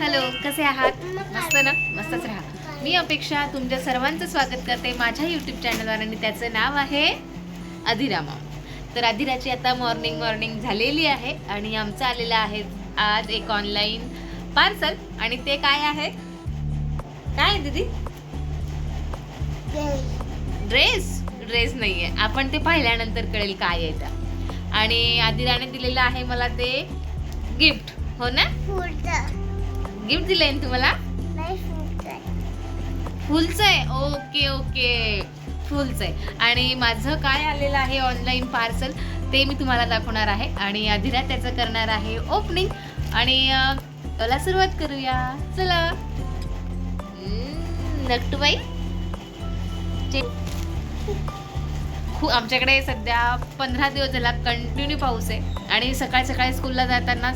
Hello कसे आहात? मस्त ना? मस्तच राहा. मी अपेक्षा तुमच्या सर्वांचं स्वागत करते माझ्या यूट्यूब चॅनलवर आणि त्याचं नाव आहे अधिरामा तर अधिराची आता मॉर्निंग मॉर्निंग झालेली आहे आणि आमचं आलेलं आहे आज एक ऑनलाईन पार्सल आणि ते काय आहे? काय दीदी? ड्रेस ड्रेस नाही आहे आपण ते पाहिल्यानंतर कळेल काय आहे त्या आणि आदिराने दिलेलं आहे मला ते गिफ्ट हो ना? गिफ्ट दिलंय तुम्हाला? फुलचं आहे. Okay okay. फुलचं आहे. आणि माझं काय आलेलं आहे ऑनलाईन पार्सल ते मी तुम्हाला दाखवणार आहे. आणि अधिरा त्याचं करणार आहे ओपनिंग आणि चला सुरुवात करूया. चला. नकटूबाई खूप आमच्याकडे सध्या पंधरा दिवस झाला कंटिन्यू पाऊस आहे. आणि सकाळी सकाळी स्कूलला जाताना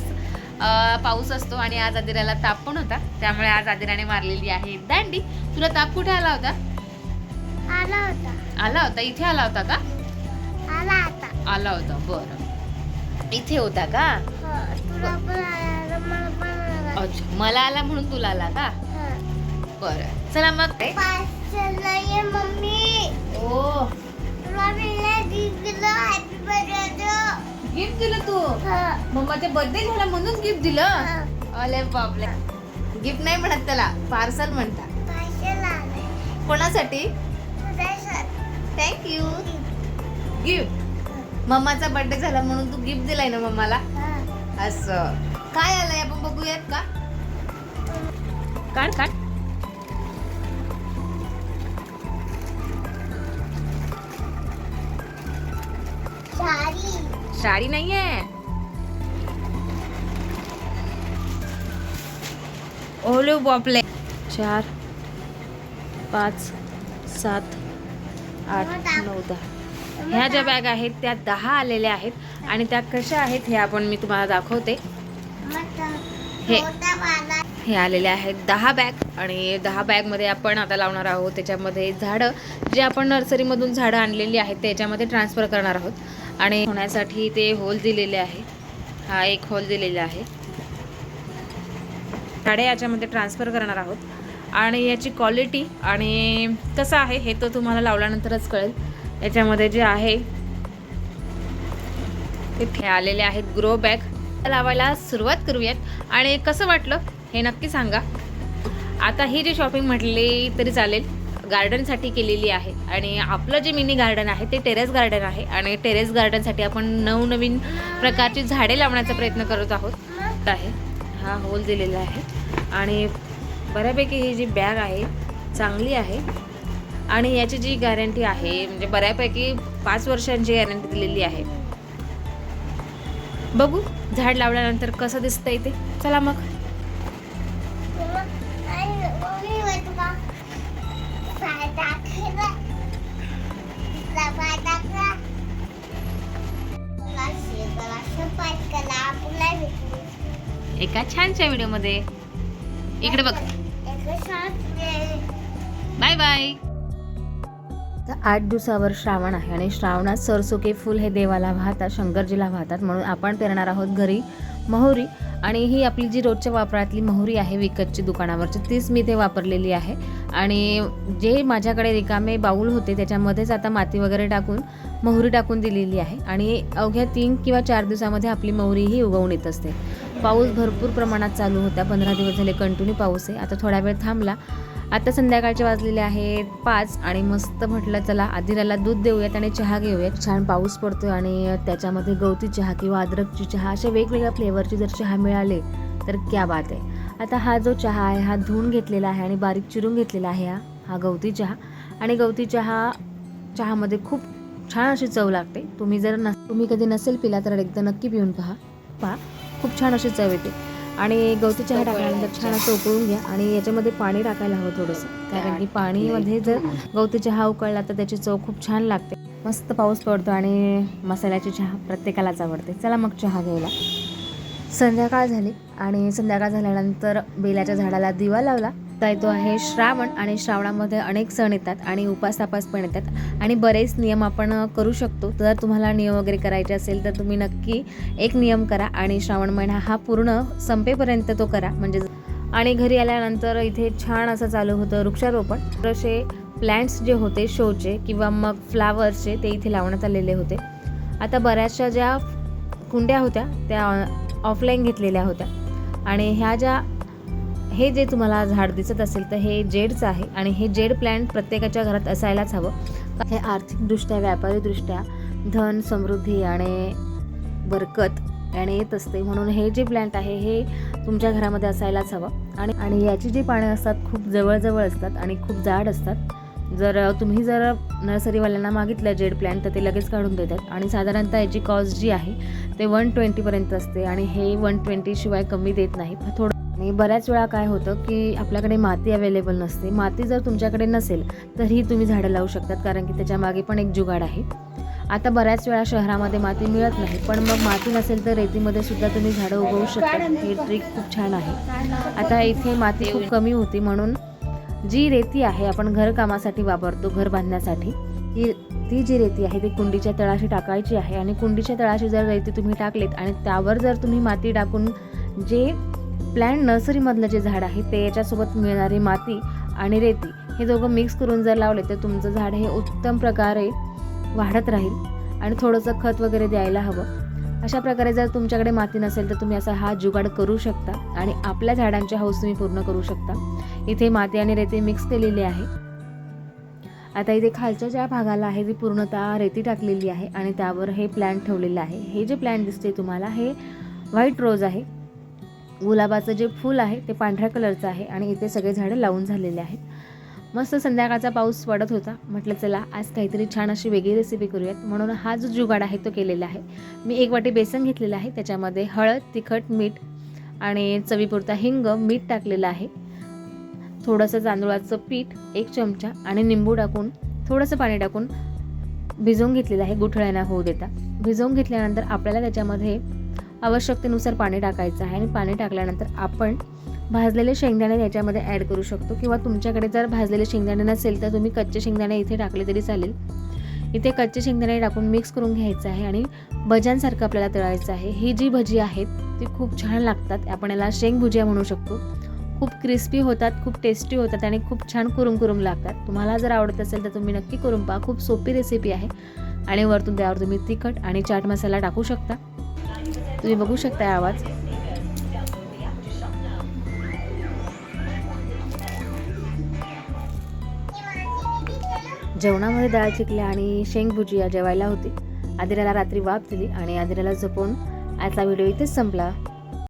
पाऊस असतो आणि आज आदिराला ताप पण होता. त्यामुळे आज आदिराने मारलेली आहे दांडी. तुला ताप कुठे आला होता? आला होता. आला होता? इथे आला होता का? आला आता. आला होता. बरं. इथे होता का? हो, अच्छा मला आला म्हणून तुला आला का? हं. बरं. चला मग मम्मी. ओ. हॅपी बर्थडे गिफ्ट दिलं तू? मम्माच्या बर्थडे झाला म्हणून गिफ्ट दिलं? अले बापले गिफ्ट नाही म्हणत त्याला पार्सल म्हणतात. कोणासाठी? थँक्यू गिफ्ट मम्माचा बर्थडे झाला म्हणून तू गिफ्ट दिलाय ना मम्माला. असं. काय आलंय? आपण बघूयात का? काढ काढ. साडी आहे ओलो बॉपले चार पाच सात आठ नऊ दहा। ह्या ज्या बॅग आहेत त्या दहा आलेल्या आहेत आणि त्या कशा आहेत हे आपण मी तुम्हाला दाखवते. हे. हे आलेले आहेत दहा बॅग आणि दहा बॅगमध्ये आपण आता लावणार आहोत. त्याच्यामध्ये झाडं जे आपण नर्सरीमधून झाडं आणलेली आहेत त्याच्यामध्ये ट्रान्सफर करणार आहोत. आणि होण्यासाठी ते होल दिलेले आहे. हा एक होल दिलेला आहे. झाडे याच्यामध्ये ट्रान्सफर करणार आहोत. आणि याची क्वालिटी आणि कसं आहे हे तर तुम्हाला लावल्यानंतरच कळेल. याच्यामध्ये जे आहे ते आलेले आहेत ग्रो बॅग लावायला सुरुवात करूयात. आणि कसं वाटलं हे नक्की सांगा. आता ही जी शॉपिंग म्हटली तरी चालेल. गार्डनसाठी केलेली आहे. आणि आपलं जे मिनी गार्डन आहे ते टेरेस गार्डन आहे. आणि टेरेस गार्डनसाठी आपण नवनवीन प्रकारची झाडे लावण्याचा प्रयत्न करत आहोत. आहे हा होल दिलेला आहे. आणि बऱ्यापैकी ही जी बॅग आहे चांगली आहे. आणि याची जी गॅरंटी आहे म्हणजे बऱ्यापैकी पाच वर्षांची गॅरंटी दिलेली आहे. बघू झाड लावल्यानंतर कसं दिसतंय ते. चला मग. एका छानच्या व्हिडिओमध्ये. एका व्हिडिओमध्ये इकडे बघ. बाय बाय तर आठ दिवसावर श्रावण आहे आणि श्रावणात सरसुके फुल हे देवाला वाहतात शंकरजीला वाहतात म्हणून आपण पेरणार आहोत घरी मोहरी आणि ही आपली जी रोजच्या वापरातली मोहरी आहे विकतची दुकानावरची तीच मी ते वापरलेली आहे. आणि जे माझ्याकडे रिकामे बाऊल होते त्याच्यामध्येच आता माती वगैरे टाकून मोहरी टाकून दिलेली आहे. आणि अवघ्या तीन किंवा चार दिवसामध्ये आपली मोहरी ही उगवून येत असते. पाऊस भरपूर प्रमाणात चालू होता. पंधरा दिवस झाले कंटिन्यू पाऊस आहे. आता थोडा वेळ थांबला. आता संध्याकाळचे वाजलेले आहेत पाच आणि मस्त म्हटलं चला आदिराला दूध देऊयात आणि चहा घेऊयात. छान पाऊस पडतोय आणि त्याच्यामध्ये गवती चहा किंवा अद्रकची चहा अशा वेगवेगळ्या फ्लेवरची जर चहा मिळाले तर क्या बात आहे. आता हा जो चहा आहे हा धुवून घेतलेला आहे आणि बारीक चिरून घेतलेला आहे हा हा गवती चहा. आणि गवती चहा चहामध्ये खूप छान अशी चव लागते. तुम्ही जर नस तुम्ही कधी नसेल पिला तर एकदा नक्की पिऊन पहा. पहा खूप छान अशी चव येते. आणि गवती चहा टाकल्यानंतर छान असं उकळून घ्या आणि याच्यामध्ये पाणी टाकायला हवं थोडंसं. कारण की पाणीमध्ये जर गवती चहा उकळला तर त्याची चव खूप छान लागते. मस्त पाऊस पडतो आणि मसाल्याची चहा प्रत्येकालाच आवडते. चला मग चहा घ्यायला. संध्याकाळ झाली आणि संध्याकाळ झाल्यानंतर बेलाच्या झाडाला दिवा लावला. आता येतो आहे श्रावण आणि श्रावणामध्ये अनेक सण येतात आणि उपासापास पण येतात. आणि बरेच नियम आपण करू शकतो. जर तुम्हाला नियम वगैरे करायचे असेल तर तुम्ही नक्की एक नियम करा आणि श्रावण महिना हा पूर्ण संपेपर्यंत तो करा. म्हणजे आणि घरी आल्यानंतर इथे छान असं चालू होतं वृक्षारोपण. तर असे प्लॅन्ट्स जे होते शोचे किंवा मग फ्लावर्सचे ते इथे लावण्यात आलेले होते. आता बऱ्याचशा ज्या कुंड्या होत्या त्या ऑफलाईन घेतलेल्या होत्या. आणि ह्या ज्या हे जे तुम्हाला झाड दिसत असेल तर हे जेडचं आहे आणि हे जेड प्लॅन्ट प्रत्येकाच्या घरात असायलाच हवं. हे आर्थिकदृष्ट्या व्यापारीदृष्ट्या धन समृद्धी आणि बरकत याने येत असते. म्हणून हे जे प्लॅन्ट आहे हे तुमच्या घरामध्ये असायलाच हवं. आणि आणि याची जी पाने असतात खूप जवळजवळ असतात आणि खूप जाड असतात. जर तुम्ही जर नर्सरीवाल्यांना मागितलं जेड प्लॅन तर ते लगेच काढून देतात. आणि साधारणतः याची कॉस्ट जी आहे ते वन ट्वेंटीपर्यंत असते. आणि हे वन ट्वेंटीशिवाय कमी देत नाही. थोडं आणि बऱ्याच वेळा काय होतं की आपल्याकडे माती अवेलेबल नसते. माती जर तुमच्याकडे नसेल तरीही तुम्ही झाडं लावू शकतात कारण की त्याच्यामागे पण एक जुगाड आहे. आता बऱ्याच वेळा शहरामध्ये माती मिळत नाही पण मग माती नसेल तर रेतीमध्ये सुद्धा तुम्ही झाडं उगवू शकता. हे ट्रिक खूप छान आहे. आता इथे माती खूप कमी होती म्हणून जी रेती आहे आपण घरकामासाठी वापरतो घर बांधण्यासाठी ती ती जी रेती आहे ती कुंडीच्या तळाशी टाकायची आहे आणि कुंडीच्या तळाशी जर रेती तुम्ही टाकलीत आणि त्यावर जर तुम्ही माती टाकून जे प्लॅन्ट नर्सरीमधलं जे झाड आहे ते याच्यासोबत मिळणारी माती आणि रेती हे दोघं मिक्स करून जर लावले तर तुमचं झाड हे उत्तम प्रकारे वाढत राहील आणि थोडंसं खत वगैरे द्यायला हवं. अशा प्रकारे जर तुमच्याकडे माती नसेल तर तुम्ही असा हा जुगाड करू शकता आणि आपल्या झाडांचे हौस तुम्ही पूर्ण करू शकता. इथे माती आणि रेती मिक्स केलेली आहे. आता इथे खालच्या ज्या भागाला आहे ती पूर्णतः रेती टाकलेली आहे आणि त्यावर हे प्लॅन्ट ठेवलेलं आहे. हे जे प्लॅन्ट दिसते तुम्हाला हे व्हाईट रोज आहे. गुलाबाचं जे फूल आहे ते पांढऱ्या कलरचं आहे आणि इथे सगळे झाडं लावून झालेले आहेत. मस्त संध्याकाळचा पाऊस पडत होता. म्हटलं चला आज काहीतरी छान अशी वेगळी रेसिपी करूयात. म्हणून हा जो जुगाड आहे तो केलेला आहे. मी एक वाटी बेसन घेतलेलं आहे. त्याच्यामध्ये हळद तिखट मीठ आणि चवीपुरता हिंग मीठ टाकलेलं आहे. थोडंसं तांदूळाचं पीठ एक चमचा आणि निंबू टाकून थोडंसं पाणी टाकून भिजवून घेतलेलं आहे. गुठळ्यांना होऊ देता. भिजवून घेतल्यानंतर आपल्याला त्याच्यामध्ये आवश्यकतेनुसार पाणी टाकायचं आहे आणि पाणी टाकल्यानंतर आपण भाजलेले शेंगदाणे याच्यामध्ये ॲड करू शकतो. किंवा तुमच्याकडे जर भाजलेले शेंगदाणे नसेल तर तुम्ही कच्चे शेंगदाणे इथे टाकले तरी चालेल. इथे कच्चे शेंगदाणे टाकून मिक्स करून घ्यायचं आहे आणि भज्यांसारखं आपल्याला तळायचं आहे. ही जी भजी आहेत ती खूप छान लागतात. आपण याला शेंग भुजिया म्हणू शकतो. खूप क्रिस्पी होतात खूप टेस्टी होतात आणि खूप छान कुरुम कुरुम लागतात. तुम्हाला जर आवडत असेल तर तुम्ही नक्की करून पहा. खूप सोपी रेसिपी आहे. आणि वरतून त्यावर तुम्ही तिखट आणि चाट मसाला टाकू शकता. तुम्ही बघू शकता आवाज. जेवणामध्ये डाळ चिकल्या आणि शेंग भुजिया जेवायला होती. आदिराला रात्री वाफ दिली आणि आदिराला झोपून आजचा व्हिडिओ इथेच संपला.